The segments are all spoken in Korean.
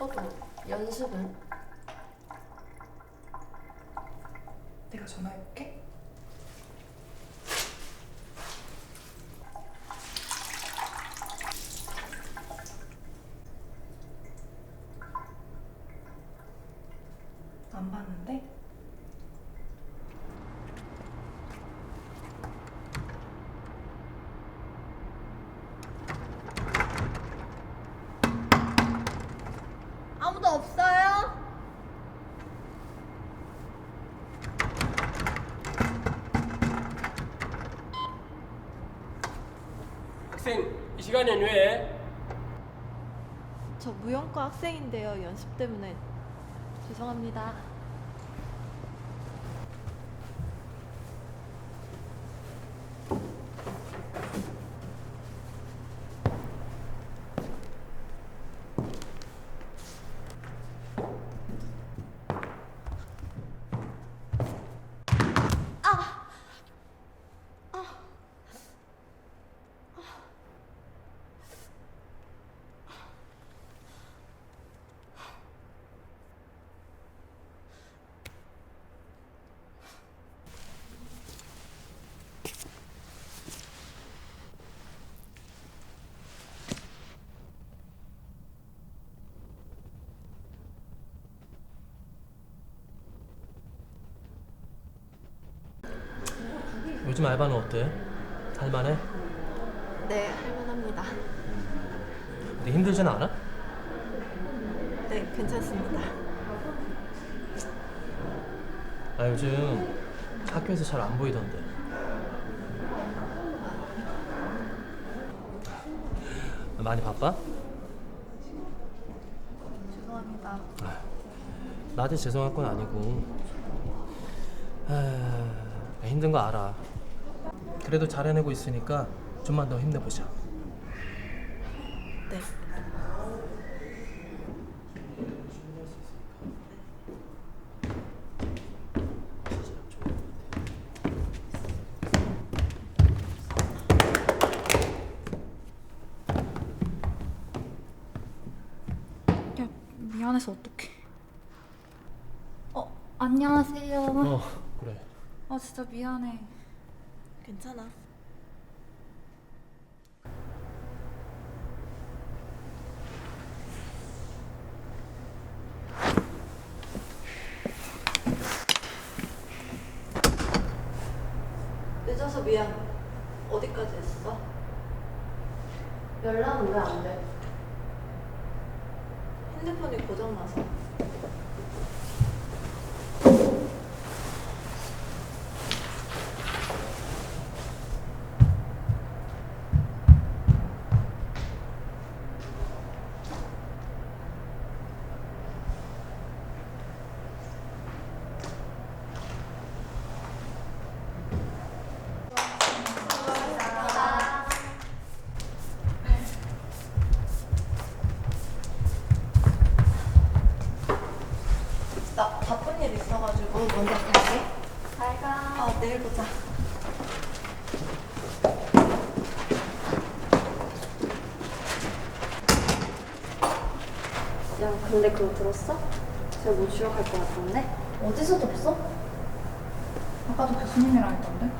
쳐도 연습은? 내가 전화해볼게. 안 받는데? 아무도 없어요? 학생 이 시간엔 왜? 저 무용과 학생인데요. 연습 때문에 죄송합니다. 요즘 알바는 어때? 할만해? 네, 할만합니다. 근데 힘들진 않아? 네, 괜찮습니다. 아 요즘 학교에서 잘 안 보이던데 많이 바빠? 죄송합니다. 나한테 죄송할 건 아니고 아, 힘든 거 알아 그래도 잘 해내고 있으니까 좀만 더 힘내보자 네. 야, 미안해서 어떡해. 어, 안녕하세요. 어 그래 아, 진짜 미안해. 괜찮아. 늦어서 미안. 어디까지 했어? 연락은 왜 안 돼? 핸드폰이 고장나서. 어가지고 먼저 갈게. 잘 가. 아, 내일 보자. 야, 근데 그거 들었어? 쟤뭐 취업할 것 같던데? 어디서 들었어? 아까도 교수님이랑 했던데?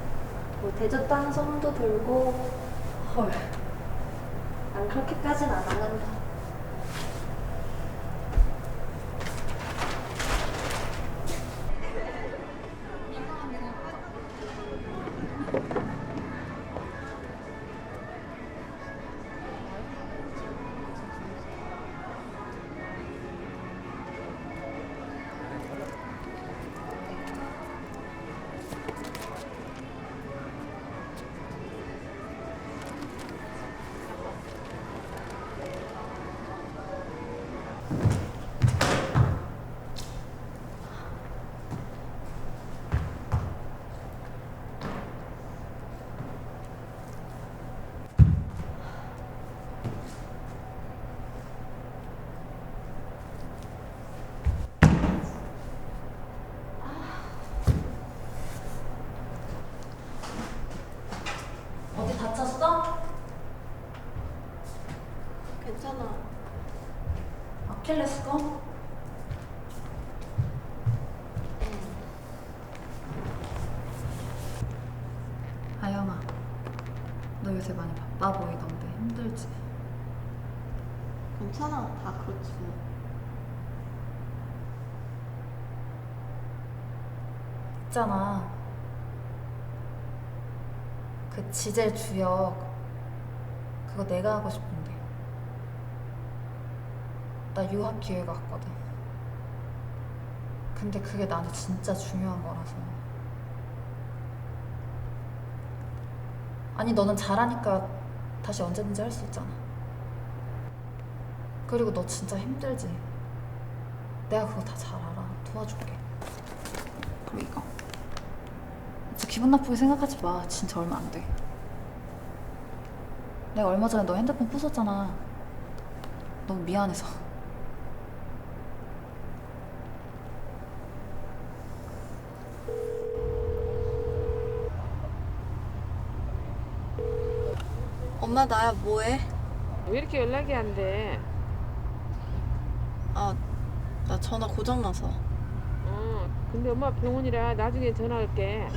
뭐 대졌다는 소문도 돌고 헐. 난 그렇게까진 안 하는데 아킬레스 건? 아영아, 너 요새 많이 바빠 보이던데 힘들지? 괜찮아. 다 그렇지 뭐. 있잖아. 그 지젤 주역 그거 내가 하고 싶은데. 나 유학 기회가 왔거든. 근데 그게 나한테 진짜 중요한 거라서. 아니 너는 잘하니까 다시 언제든지 할 수 있잖아. 그리고 너 진짜 힘들지. 내가 그거 다 잘 알아. 도와줄게. 그리고 이거. 진짜 기분 나쁘게 생각하지 마. 진짜 얼마 안 돼. 내가 얼마 전에 너 핸드폰 부쉈잖아. 너무 미안해서. 엄마 나야 뭐해? 왜 이렇게 연락이 안 돼? 아, 나 전화 고장 나서. 어, 근데 엄마 병원이라 나중에 전화할게.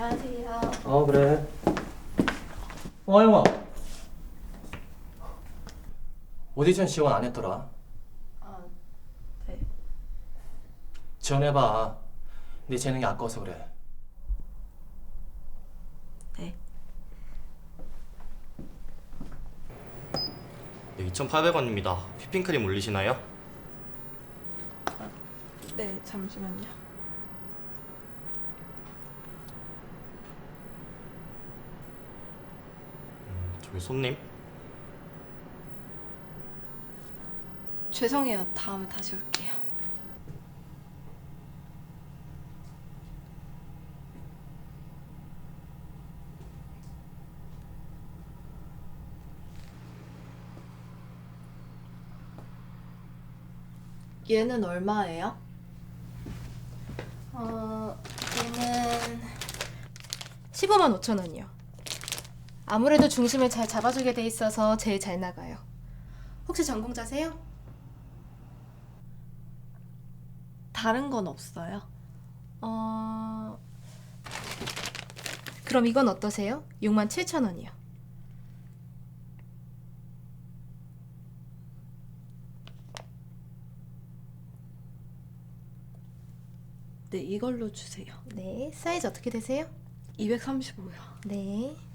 안녕하세요. 어 그래. 어 영아. 오디션 지원 안 했더라. 아, 네. 지원해봐. 네 재능이 아까워서 그래. 네. 네, 2,800원입니다. 휘핑크림 올리시나요? 네, 잠시만요. 저기 손님. 죄송해요. 다음에 다시 올게요. 얘는 얼마예요? 어, 얘는 15만 5천 원이요. 아무래도 중심을 잘 잡아주게 돼 있어서 제일 잘 나가요. 혹시 전공자세요? 다른 건 없어요? 어, 그럼 이건 어떠세요? 6만 7천 원이요. 네, 이걸로 주세요. 네, 사이즈 어떻게 되세요? 235요. 네.